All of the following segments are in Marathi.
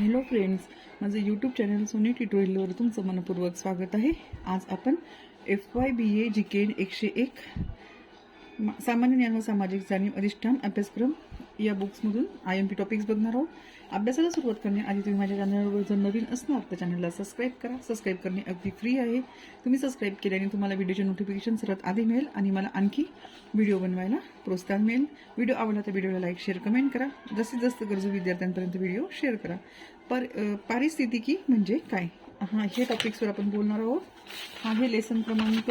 हॅलो फ्रेंड्स माझं यूट्यूब चॅनल सोनी ट्युटोरियलवर तुमचं मनपूर्वक स्वागत आहे. आज आपण एफ वाय बी ए जी के एकशे एक मा- सामान्य ज्ञान व सामाजिक जाणीव अधिष्ठान अभ्यासक्रम या बुक्समधून आय एम पी टॉपिक्स बघणार आहोत. अभ्यासाला सुरुवात करण्याआधी तुम्ही माझ्या चॅनलवर जर नवीन असणार तर चॅनलला सबस्क्राईब करा. सबस्क्राईब करणे अगदी फ्री आहे. तुम्ही सबस्क्राईब केल्याने तुम्हाला व्हिडिओचे नोटिफिकेशन सर्वात आधी मिळेल आणि मला आणखी व्हिडिओ बनवायला प्रोत्साहन मिळेल. व्हिडिओ आवडला तर व्हिडिओला लाईक शेअर कमेंट करा. जास्तीत जास्त गरजू विद्यार्थ्यांपर्यंत व्हिडिओ शेअर करा. पर पारिस्थितिकी म्हणजे काय? हां हे टॉपिक्सवर आपण बोलणार आहोत. हा हे लेसन क्रमांक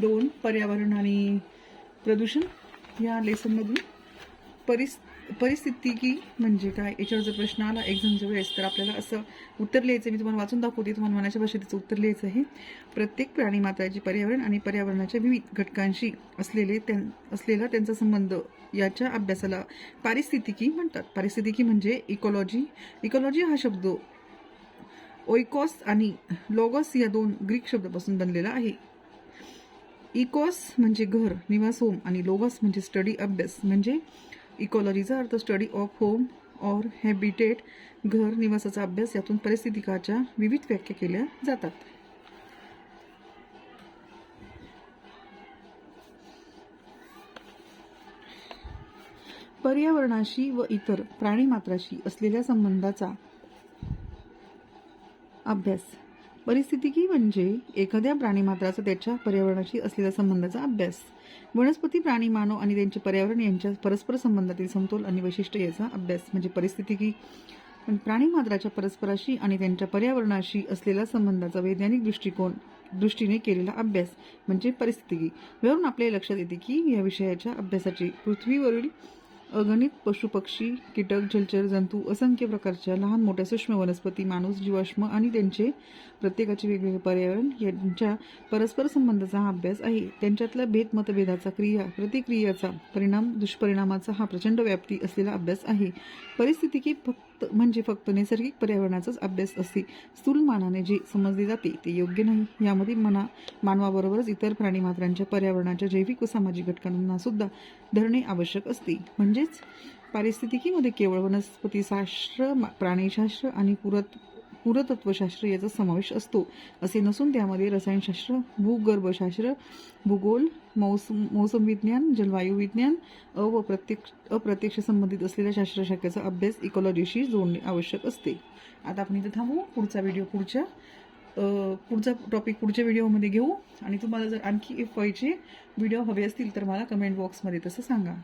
दोन पर्यावरण आणि प्रदूषण. या लेसनमधून परिस परिस्थितिकी म्हणजे काय? याच्यावर जर प्रश्न आला जवळ आहेस तर आपल्याला असं उत्तर लिहायचं मी तुम्हाला वाचून दाखवते. तुम्हाला मनाच्या भाषेत त्याचं उत्तर लिहायचं आहे. प्रत्येक प्राणी मात्राचे पर्यावरण आणि पर्यावरणाच्या विविध घटकांशी असलेले त्यां असलेला त्यांचा संबंध याच्या अभ्यासाला पारिस्थितिकी म्हणतात. पारिस्थितिकी म्हणजे इकॉलॉजी इकॉलॉजी हा शब्द ओइकॉस आणि लॉगॉस या दोन ग्रीक शब्दापासून बनलेला आहे. इकॉस म्हणजे घर निवास होम आणि लोगॉस म्हणजे स्टडी अभ्यास. म्हणजे इकॉलॉजीचा अर्थ study of home or habitat घर निवासाचा अभ्यास यातून परिस्थितिकाच्या विविध व्याख्या केल्या जातात. पर्यावरणाशी व इतर प्राणीमात्राशी असलेल्या संबंधाचा अभ्यास. परिस्थितिकी म्हणजे एखाद्या प्राणीमात्राचा त्याच्या पर्यावरणाशी असलेल्या संबंधाचा अभ्यास. वनस्पती प्राणी मानव आणि त्यांचे पर्यावरण यांच्या परस्पर संबंधातील समतोल आणि वैशिष्ट्य याचा अभ्यास. म्हणजे परिस्थितिकी पण प्राणीमात्राच्या परस्पराशी आणि त्यांच्या पर्यावरणाशी असलेला संबंधाचा वैज्ञानिक दृष्टिकोन दृष्टीने केलेला अभ्यास. म्हणजे परिस्थितिकी यावरून आपल्या लक्षात येते की या विषयाच्या अभ्यासाची पृथ्वीवरील अगणित पशुपक्षी कीटक जलचर जंतू असंख्य प्रकारच्या लहान मोठ्या सूक्ष्म वनस्पती माणूस जीवाश्म आणि त्यांचे प्रत्येकाचे वेगवेगळे पर्यावरण यांच्या परस्पर संबंधाचा हा अभ्यास आहे. त्यांच्यातल्या भेद मतभेदाचा क्रिया प्रतिक्रियाचा परिणाम दुष्परिणामाचा हा प्रचंड व्याप्ती असलेला अभ्यास आहे. परिस्थितिकी फक्त म्हणजे फक्त नैसर्गिक पर्यावरणाचाच अभ्यास असते. स्थूल मानाने जे समजले जाते ते योग्य नाही. यामध्ये मना मानवाबरोबरच इतर प्राणीमात्रांच्या पर्यावरणाच्या जैविक व सामाजिक घटकांना सुद्धा धरणे आवश्यक असते. म्हणजेच पारिस्थितिकीमध्ये केवळ वनस्पतीशास्त्र मा- प्राणीशास्त्र आणि पुरत पुरतत्वशास्त्र याचा समावेश असतो. असे नसून त्यामध्ये रसायनशास्त्र भूगर्भशास्त्र भूगोल मौसम मौसम विज्ञान जलवायू विज्ञान अ व प्रत्यक्ष अप्रत्यक्ष संबंधित असलेल्या शास्त्रशाखेचा अभ्यास इकॉलॉजीशी जोडणे आवश्यक असते. आता आपण इथं थांबू. पुढचा व्हिडिओ पुढच्या पुढचा टॉपिक पुढच्या व्हिडिओमध्ये घेऊ. आणि तुम्हाला जर आणखी एफ वायचे व्हिडिओ हवे असतील तर मला कमेंट बॉक्समध्ये तसं सांगा.